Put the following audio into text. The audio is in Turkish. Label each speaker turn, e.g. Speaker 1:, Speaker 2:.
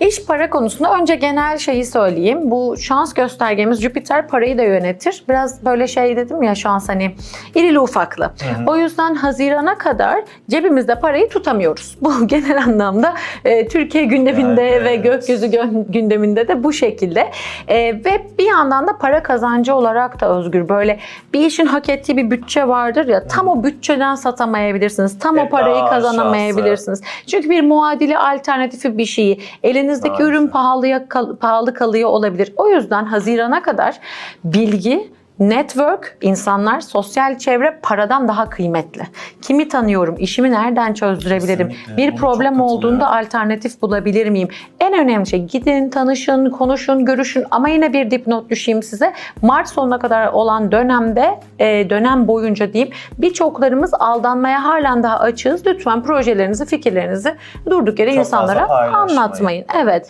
Speaker 1: İş para konusunda önce genel şeyi söyleyeyim. Bu şans göstergemiz Jüpiter parayı da yönetir. Biraz böyle şey dedim ya şans hani irili ufaklı. O yüzden Haziran'a kadar cebimizde parayı tutamıyoruz. Bu genel anlamda e, Türkiye gündeminde
Speaker 2: Evet,
Speaker 1: ve
Speaker 2: evet.
Speaker 1: gökyüzü gö- gündeminde de bu şekilde. E, ve bir yandan da para kazancı olarak da özgür. Böyle bir işin hak ettiği bir bütçe vardır ya tam o bütçeden satamayabilirsiniz. Tam o
Speaker 2: Hep
Speaker 1: parayı kazanamayabilirsiniz. Çünkü bir muadili alternatifi bir şeyi elinizdeki
Speaker 2: Maalesef.
Speaker 1: ürün pahalıya kal- pahalı kalıyor olabilir. O yüzden Haziran'a kadar bilgi Network, insanlar, sosyal çevre paradan daha kıymetli. Kimi tanıyorum, işimi nereden çözdürebilirim,
Speaker 2: Kesinlikle.
Speaker 1: bir
Speaker 2: Bunu
Speaker 1: problem olduğunda alternatif bulabilir miyim? En önemli şey gidin, tanışın, konuşun, görüşün ama yine bir dipnot düşeyim size. Mart sonuna kadar olan dönemde, e, dönem boyunca diyeyim birçoklarımız aldanmaya halen daha açığız. Lütfen projelerinizi, fikirlerinizi durduk yere
Speaker 2: Çok
Speaker 1: insanlara anlatmayın. Evet.